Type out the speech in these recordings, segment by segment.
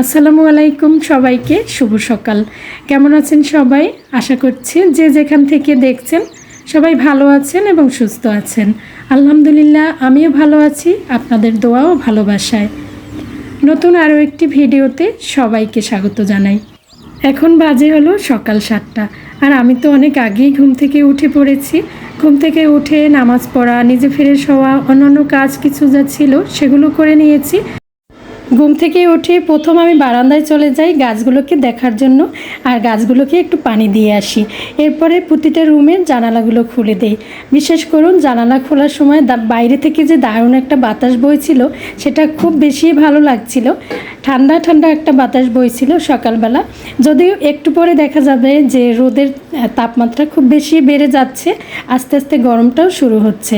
আসসালামু আলাইকুম সবাইকে, শুভ সকাল। কেমন আছেন সবাই? আশা করছি যে যেখান থেকে দেখছেন সবাই ভালো আছেন এবং সুস্থ আছেন। আলহামদুলিল্লাহ, আমিও ভালো আছি, আপনাদের দোয়া ও ভালোবাসায়। নতুন আরও একটি ভিডিওতে সবাইকে স্বাগত জানাই। এখন বাজে হলো সকাল সাতটা, আর আমি তো অনেক আগেই ঘুম থেকে উঠে পড়েছি। ঘুম থেকে উঠে নামাজ পড়া, নিজে ফ্রেশ হওয়া অন্যান্য কাজ কিছু যা ছিল সেগুলো করে নিয়েছি। ঘুম থেকে উঠে প্রথম আমি বারান্দায় চলে যাই গাছগুলোকে দেখার জন্য আর গাছগুলোকে একটু পানি দিয়ে আসি। এরপরে প্রতিটা রুমের জানালাগুলো খুলে দেই। বিশেষ করুন, জানালা খোলার সময় বাইরে থেকে যে দারুণ একটা বাতাস বইছিল, সেটা খুব বেশি ভালো লাগছিল। ঠান্ডা ঠান্ডা একটা বাতাস বইছিল সকালবেলা। যদিও একটু পরে দেখা যাবে যে রোদের তাপমাত্রা খুব বেশি বেড়ে যাচ্ছে, আস্তে আস্তে গরমটাও শুরু হচ্ছে।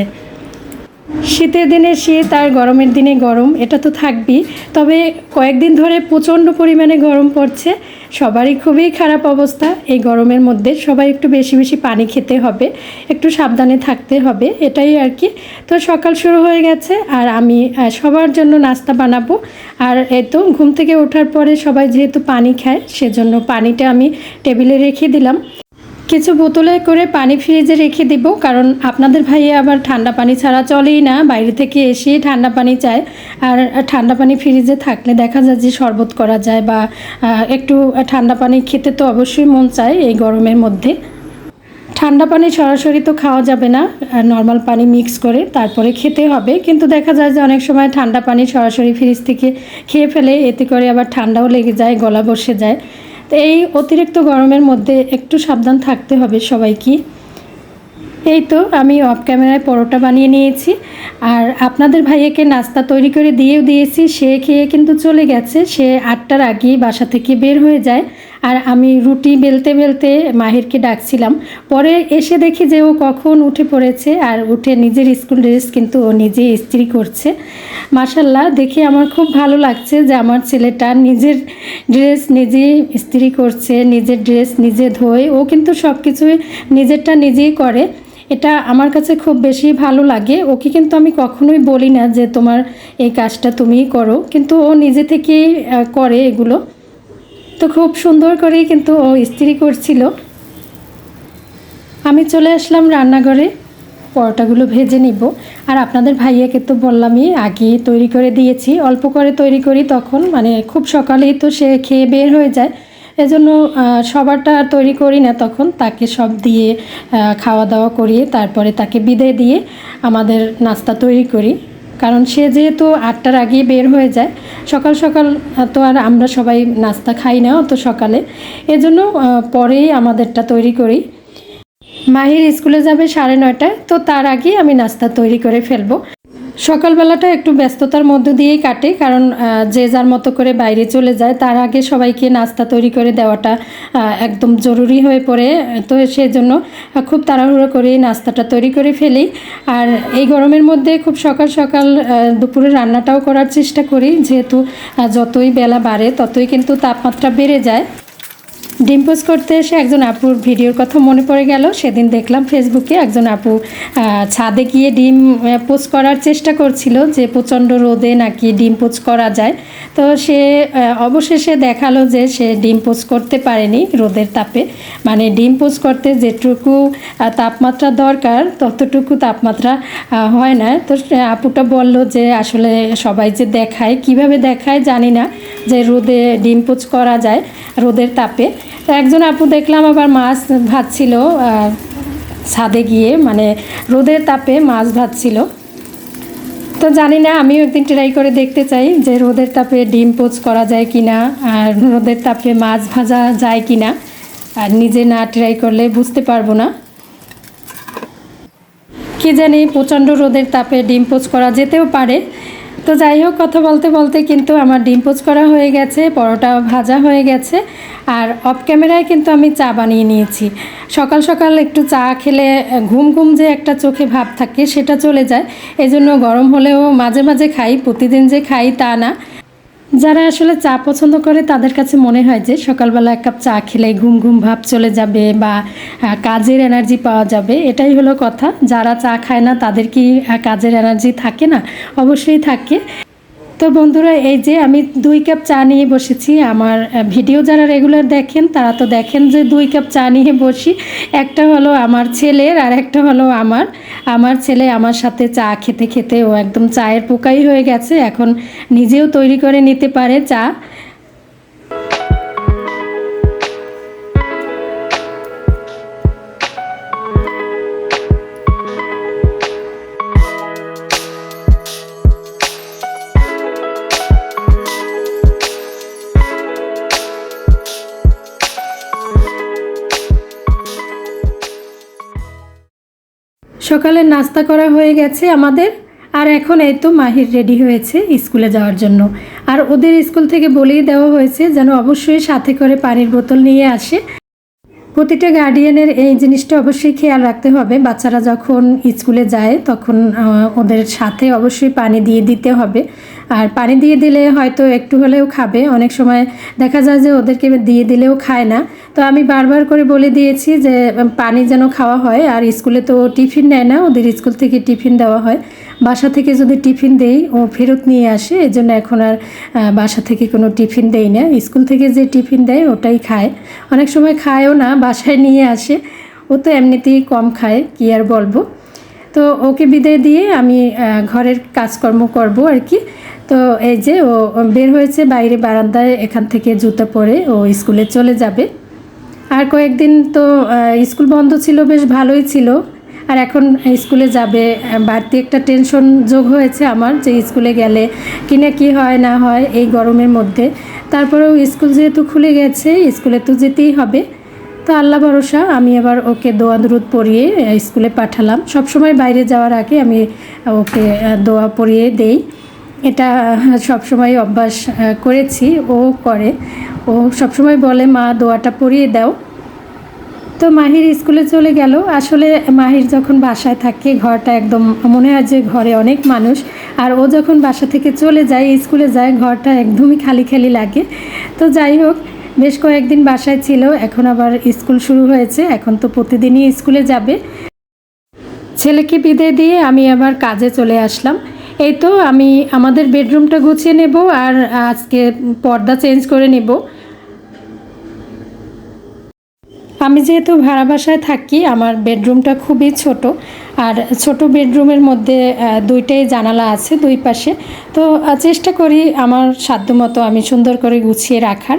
শীতের দিনে শীত আর গরমের দিনে গরম, এটা তো থাকবেই। তবে কয়েকদিন ধরে প্রচণ্ড পরিমাণে গরম পড়ছে। সবারই খুবই খারাপ অবস্থা। এই গরমের মধ্যে সবাই একটু বেশি বেশি পানি খেতে হবে, একটু সাবধানে থাকতে হবে, এটাই আর কি। তো সকাল শুরু হয়ে গেছে আর আমি সবার জন্য নাস্তা বানাবো। আর এই তো ঘুম থেকে ওঠার পরে সবাই যেহেতু পানি খায়, সেজন্য পানিটা আমি টেবিলে রেখে দিলাম। কিছু বোতলে করে পানি ফ্রিজে রেখে দিব, কারণ আপনাদের ভাইয়া আবার ঠান্ডা পানি ছাড়া চলেই না। বাইরে থেকে এসেই ঠান্ডা পানি চায়, আর ঠান্ডা পানি ফ্রিজে থাকলে দেখা যায় যে শরবত করা যায় বা একটু ঠান্ডা পানি খেতে তো অবশ্যই মন চায় এই গরমের মধ্যে। ঠান্ডা পানি সরাসরি তো খাওয়া যাবে না নর্মাল পানি মিক্স করে তারপরে খেতে হবে। কিন্তু দেখা যায় যে অনেক সময় ঠান্ডা পানি সরাসরি ফ্রিজ থেকে খেয়ে ফেলে, এতে করে আবার ঠান্ডাও লেগে যায়, গলা বসে যায়। তো এই অতিরিক্ত গরমের মধ্যে একটু সাবধান থাকতে হবে সবাইকে। এই তো আমি অফ ক্যামেরায় পরোটা বানিয়ে নিয়েছি। আর আপনাদের ভাইয়াকে নাস্তা তৈরি করে দিয়েও দিয়েছি, সে খেয়ে কিন্তু চলে গেছে। সে আটটার আগেই বাসা থেকে বের হয়ে যায়। আর আমি রুটি বেলতে বেলতে মাহিরকে ডাকছিলাম। পরে এসে দেখি যে ও কখন উঠে পড়েছে আর উঠে নিজের স্কুল ড্রেস কিন্তু ও নিজে ইস্ত্রি করছে। মাসাল্লাহ দেখে আমার খুব ভালো লাগছে যে আমার ছেলেটা নিজের ড্রেস নিজে ইস্ত্রি করছে, নিজের ড্রেস নিজে ধোয়। ও কিন্তু সব কিছুই নিজেরটা নিজেই করে। এটা আমার কাছে খুব বেশি ভালো লাগে। ওকে কিন্তু আমি কখনোই বলি না যে তোমার এই কাজটা তুমিই করো। কিন্তু ও নিজে থেকেই করে এগুলো। তো খুব সুন্দর করেই কিন্তু ও ইস্ত্রি করছিল। আমি চলে আসলাম রান্নাঘরে, পরোটাগুলো ভেজে নিব। আর আপনাদের ভাইয়াকে তো বললামই আগে তৈরি করে দিয়েছি, অল্প করে তৈরি করি তখন মানে খুব সকালেই তো সে খেয়ে বের হয়ে যায়। এজন্য সবারটা আর তৈরি করি না তখন, তাকে সব দিয়ে খাওয়া দাওয়া করিয়ে তারপরে তাকে বিদায় দিয়ে আমাদের নাস্তা তৈরি করি। কারণ সে যেহেতু আটটার আগে বের হয়ে যায়, সকাল সকাল তো আর আমরা সবাই নাস্তা খাই না অত সকালে। এজন্য পরেই আমাদেরটা তৈরি করি। মাহির স্কুলে যাবে সাড়ে নয়টায়, তো তার আগেই আমি নাস্তা তৈরি করে ফেলব। সকালবেলাটা একটু ব্যস্ততার মধ্য দিয়েই কাটে, কারণ যে যার মতো করে বাইরে চলে যায়, তার আগে সবাইকে নাস্তা তৈরি করে দেওয়াটা একদম জরুরি হয়ে পড়ে। তো সেই জন্য খুব তাড়াহুড়ো করে নাস্তাটা তৈরি করে ফেলি। আর এই গরমের মধ্যে খুব সকাল সকাল দুপুরে রান্নাটাও করার চেষ্টা করি। যেহেতু যতই বেলা বাড়ে, ততই কিন্তু তাপমাত্রা বেড়ে যায়। ডিম পোস্ট করতে এসে একজন আপুর ভিডিওর কথা মনে পড়ে গেল। সেদিন দেখলাম ফেসবুকে একজন আপু ছাদে গিয়ে ডিম পোস্ট করার চেষ্টা করছিল যে প্রচণ্ড রোদে নাকি ডিম পোস্ট করা যায়। তো সে অবশেষে দেখাল যে সে ডিম পোস্ট করতে পারেনি রোদের তাপে। মানে ডিম পোস্ট করতে যেটুকু তাপমাত্রা দরকার, ততটুকু তাপমাত্রা হয় না। তো আপুটা বলল যে আসলে সবাই যে দেখায়, কীভাবে দেখায় জানি না যে রোদে ডিম পোচ করা যায়, রোদের তাপে। তো একজন আপু দেখলাম আবার মাছ ভাজছিল ছাদে গিয়ে মানে রোদের তাপে মাছ ভাজছিল। তো জানি না, আমিও একদিন ট্রাই করে দেখতে চাই যে রোদের তাপে ডিম পোচ করা যায় কি না আর রোদের তাপে মাছ ভাজা যায় কি না আর নিজে না ট্রাই করলে বুঝতে পারব না। কি জানি প্রচণ্ড রোদের তাপে ডিম পোচ করা যেতেও পারে। তো যাই হোক, কথা বলতে বলতে কিন্তু আমার ডিম পোচ করা হয়ে গেছে পরোটা ভাজা হয়ে গেছে, আর অফ ক্যামেরায় কিন্তু আমি চা বানিয়ে নিয়েছি। সকাল সকাল একটু চা খেলে, ঘুম ঘুম যে একটা চোখে ভাব থাকে সেটা চলে যায় এই জন্য গরম হলেও মাঝে মাঝে খাই, প্রতিদিন যে খাই তা না। যারা আসলে চা পছন্দ করে, তাদের কাছে মনে হয় যে সকালবেলা এক কাপ চা খেলে ঘুম ঘুম ভাব চলে যাবে বা কাজের এনার্জি পাওয়া যাবে। এটাই হলো কথা। যারা চা খায় না, তাদের কি কাজের এনার্জি থাকে না? অবশ্যই থাকে। তো বন্ধুরা, এই যে আমি দুই কাপ চা নিয়ে বসেছি। আমার ভিডিও যারা রেগুলার দেখেন, তারা তো দেখেন যে দুই কাপ চা নিয়ে বসি। একটা হলো আমার ছেলের আর একটা হলো আমার। আমার ছেলে আমার সাথে চা খেতে খেতে ও একদম চায়ের পোকাই হয়ে গেছে। এখন নিজেও তৈরি করে নিতে পারে চা। সকালে নাস্তা করা হয়ে গেছে আমাদের। আর এখন এই তো মাহির রেডি হয়েছে স্কুলে যাওয়ার জন্য। আর ওদের স্কুল থেকে বলেই দেওয়া হয়েছে যেন অবশ্যই সাথে করে পানির বোতল নিয়ে আসে। প্রতিটা গার্ডিয়ানের এই জিনিসটা অবশ্যই খেয়াল রাখতে হবে। বাচ্চারা যখন স্কুলে যায় তখন ওদের সাথে অবশ্যই পানি দিয়ে দিতে হবে। আর পানি দিয়ে দিলে হয়তো একটু হলেও খাবে। অনেক সময় দেখা যায় যে ওদেরকে দিয়ে দিলেও খায় না। তো আমি বারবার করে বলে দিয়েছি যে পানি যেন খাওয়া হয়, আর স্কুলে তো টিফিন নেয় না, ওদের স্কুল থেকে টিফিন দেওয়া হয়। বাসা থেকে যদি টিফিন দেই, ও ফেরত নিয়ে আসে এই জন্য এখন আর বাসা থেকে কোনো টিফিন দেই না। স্কুল থেকে যে টিফিন দেয়, ওটাই খায়। অনেক সময় খায়ও না, বাসায় নিয়ে আসে। ও তো এমনিতেই কম খায়, কি আর বলব? তো ওকে বিদায় দিয়ে আমি ঘরের কাজকর্ম করব আর কি। তো এই যে ও, বের হয়েছে বাইরে বারান্দায়, এখান থেকে জুতো পরে ও স্কুলে চলে যাবে। আর কয়েকদিন তো স্কুল বন্ধ ছিল, বেশ ভালোই ছিল। আর এখন স্কুলে যাবে বাড়তি একটা টেনশন যোগ হয়েছে আমার যে স্কুলে গেলে কিনা কি হয়, না হয় এই গরমের মধ্যে। তারপরেও স্কুল যেহেতু খুলে গেছে, স্কুলে তো যেতেই হবে। তো আল্লাহ ভরসা, আমি আবার ওকে দোয়া দুরুদ পড়িয়ে স্কুলে পাঠালাম। সবসময় বাইরে যাওয়ার আগে আমি ওকে দোয়া পড়িয়ে দেই। এটা সবসময় অভ্যাস করেছি, ও করে। ও সবসময় বলে, মা, দোয়াটা পড়িয়ে দাও। তো মাহির স্কুলে চলে গেল। আসলে মাহির যখন বাসায় থাকে, ঘরটা একদম মনে হয় যে ঘরে অনেক মানুষ। আর ও যখন বাসা থেকে চলে যায়, স্কুলে যায়, ঘরটা একদমই খালি খালি লাগে। তো যাই হোক, বেশ কয়েকদিন বাসায় ছিল, এখন আবার স্কুল শুরু হয়েছে। এখন তো প্রতিদিনই স্কুলে যাবে। ছেলেকে বিদায় দিয়ে আমি আবার কাজে চলে আসলাম। এই তো আমি আমাদের বেডরুমটা গুছিয়ে নেব আর আজকে পর্দা চেঞ্জ করে নেব। আমি যেহেতু ভাড়া বাসায় থাকি, আমার বেডরুমটা খুবই ছোট আর ছোট বেডরুমের মধ্যে দুইটাই জানালা আছে দুই পাশে। তো চেষ্টা করি আমার সাধ্যমতো আমি সুন্দর করে গুছিয়ে রাখার।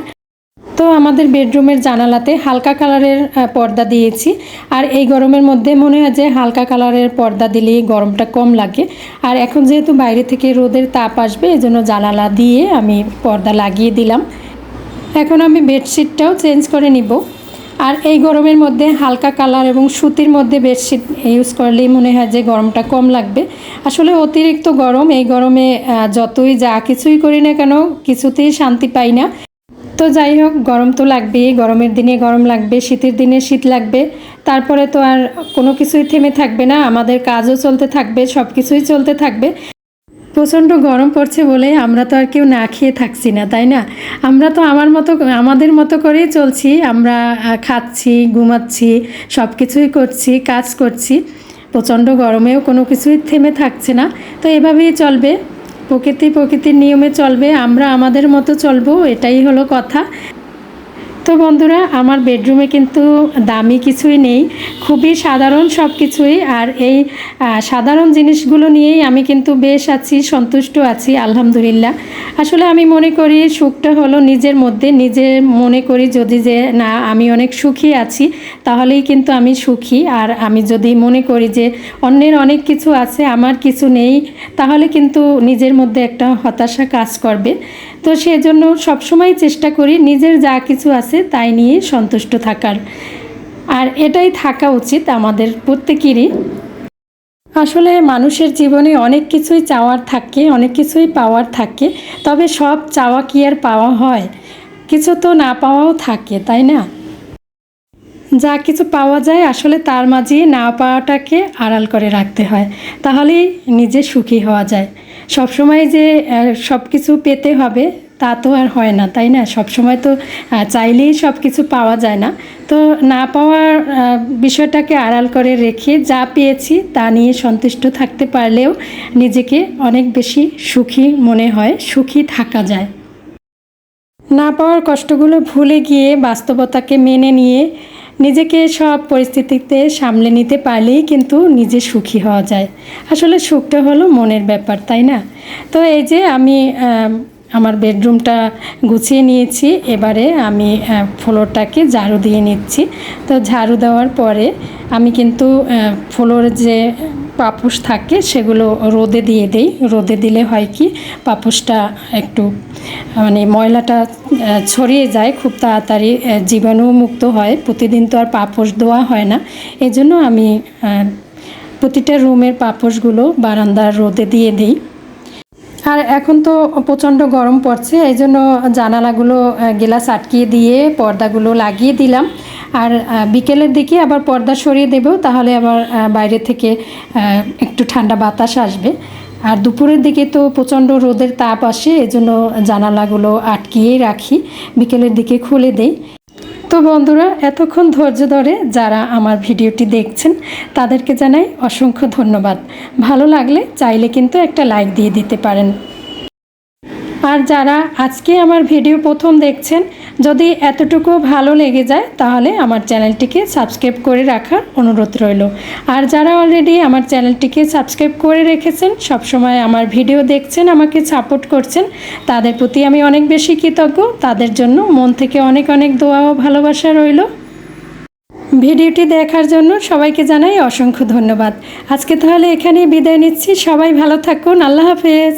তো আমাদের বেডরুমের জানালাতে হালকা কালারের পর্দা দিয়েছি। আর এই গরমের মধ্যে মনে হয় যে হালকা কালারের পর্দা দিলেই গরমটা কম লাগে। আর এখন যেহেতু বাইরে থেকে রোদের তাপ আসবে এই জন্য জানালা দিয়ে আমি পর্দা লাগিয়ে দিলাম। এখন আমি বেডশিটটাও চেঞ্জ করে নিব। আর এই গরমের মধ্যে হালকা কালার এবং সুতির মধ্যে বেডশিট ইউজ করলেই মনে হয় যে গরমটা কম লাগবে। আসলে অতিরিক্ত গরম, এই গরমে যতই যা কিছুই করি না কেন, কিছুতেই শান্তি পাই না। তো যাই হোক, গরম তো লাগবেই। গরমের দিনে গরম লাগবে, শীতের দিনে শীত লাগবে। তারপরে তো আর কোনো কিছুই থেমে থাকবে না। আমাদের কাজও চলতে থাকবে সব কিছুই চলতে থাকবে। প্রচণ্ড গরম পড়ছে বলে আমরা তো আর কেউ না খেয়ে থাকছি না, তাই না? আমরা তো আমার মতো, আমাদের মতো করেই চলছি। আমরা খাচ্ছি, ঘুমাচ্ছি সব কিছুই করছি, কাজ করছি। প্রচণ্ড গরমেও কোনো কিছুই থেমে থাকছে না। তো এভাবেই চলবে। প্রকৃতি প্রকৃতির নিয়মে চলবে আমরা আমাদের মতো চলবো এটাই হলো কথা। তো বন্ধুরা, আমার বেডরুমে কিন্তু দামি কিছুই নেই, খুবই সাধারণ সব কিছুই। আর এই সাধারণ জিনিসগুলো নিয়েই আমি কিন্তু বেশ আছি, সন্তুষ্ট আছি, আলহামদুলিল্লাহ। আসলে আমি মনে করি সুখটা হলো নিজের মধ্যে, নিজে মনে করি যদি যে, না, আমি অনেক সুখী আছি তাহলেই কিন্তু আমি সুখী। আর আমি যদি মনে করি যে, অন্যের অনেক কিছু আছে, আমার কিছু নেই তাহলে কিন্তু নিজের মধ্যে একটা হতাশা কাজ করবে। তো সেজন্য সবসময় চেষ্টা করি নিজের যা কিছু আছে তাই নিয়ে সন্তুষ্ট থাকার। আর এটাই থাকা উচিত আমাদের প্রত্যেকেরই। আসলে মানুষের জীবনে অনেক কিছুই চাওয়ার থাকে, অনেক কিছুই পাওয়ার থাকে, তবে সব চাওয়া কি আর পাওয়া হয়? কিছু তো না পাওয়াও থাকে, তাই না? যা কিছু পাওয়া যায় আসলে তার মাঝে না পাওয়াটাকে আড়াল করে রাখতে হয়, তাহলেই নিজে সুখী হওয়া যায়। সবসময় যে সব কিছু পেতে হবে তা তো আর হয় না, তাই না? সবসময় তো চাইলেই সব কিছু পাওয়া যায় না। তো না পাওয়ার বিষয়টাকে আড়াল করে রেখে যা পেয়েছি তা নিয়ে সন্তুষ্ট থাকতে পারলেও নিজেকে অনেক বেশি সুখী মনে হয়, সুখী থাকা যায়। না পাওয়ার কষ্টগুলো ভুলে গিয়ে বাস্তবতাকে মেনে নিয়ে নিজেকে সব পরিস্থিতিতে সামলে নিতে পারলেই কিন্তু নিজে সুখী হওয়া যায়। আসলে সুখটা হলো মনের ব্যাপার, তাই না? তো এই যে আমি আমার বেডরুমটা গুছিয়ে নিয়েছি, এবারে আমি ফ্লোরটাকে ঝাড়ু দিয়ে নিচ্ছি। তো ঝাড়ু দেওয়ার পরে আমি কিন্তু ফ্লোর যে পাপুস থাকে, সেগুলো রোদে দিয়ে দেই। রোদে দিলে হয় কি, পাপুসটা একটু মানে ময়লাটা ছড়িয়ে যায়, খুব তাড়াতাড়ি জীবাণুমুক্ত হয়। প্রতিদিন তো আর পাপোশ দেওয়া হয় না। এই জন্য আমি প্রতিটা রুমের পাপোশগুলো বারান্দার রোদে দিয়ে দিই। আর এখন তো প্রচণ্ড গরম পড়ছে এই জন্য জানালাগুলো গ্লাস আটকিয়ে দিয়ে পর্দাগুলো লাগিয়ে দিলাম। আর বিকেলের দিকে আবার পর্দা সরিয়ে দেবো, তাহলে আবার বাইরে থেকে একটু ঠান্ডা বাতাস আসবে। আর দুপুরের দিকে তো প্রচণ্ড রোদের তাপ আসে, এজন্য জানালাগুলো আটকিয়েই রাখি, বিকেলের দিকে খুলে দেই। তো বন্ধুরা, এতক্ষণ ধৈর্য ধরে যারা আমার ভিডিওটি দেখছেন, তাদেরকে জানাই অসংখ্য ধন্যবাদ। ভালো লাগলে চাইলে কিন্তু একটা লাইক দিয়ে দিতে পারেন। আর যারা আজকে আমার ভিডিও প্রথম দেখছেন, যদি এতটুকু ভালো লেগে যায়, তাহলে আমার চ্যানেলটিকে সাবস্ক্রাইব করে রাখার অনুরোধ রইল। আর যারা অলরেডি আমার চ্যানেলটিকে সাবস্ক্রাইব করে রেখেছেন, সবসময় আমার ভিডিও দেখছেন, আমাকে সাপোর্ট করছেন, তাদের প্রতি আমি অনেক বেশি কৃতজ্ঞ। তাদের জন্য মন থেকে অনেক অনেক দোয়া ও ভালোবাসা রইল। ভিডিওটি দেখার জন্য সবাইকে জানাই অসংখ্য ধন্যবাদ। আজকে তাহলে এখানেই বিদায় নিচ্ছি। সবাই ভালো থাকুন। আল্লাহ হাফেজ।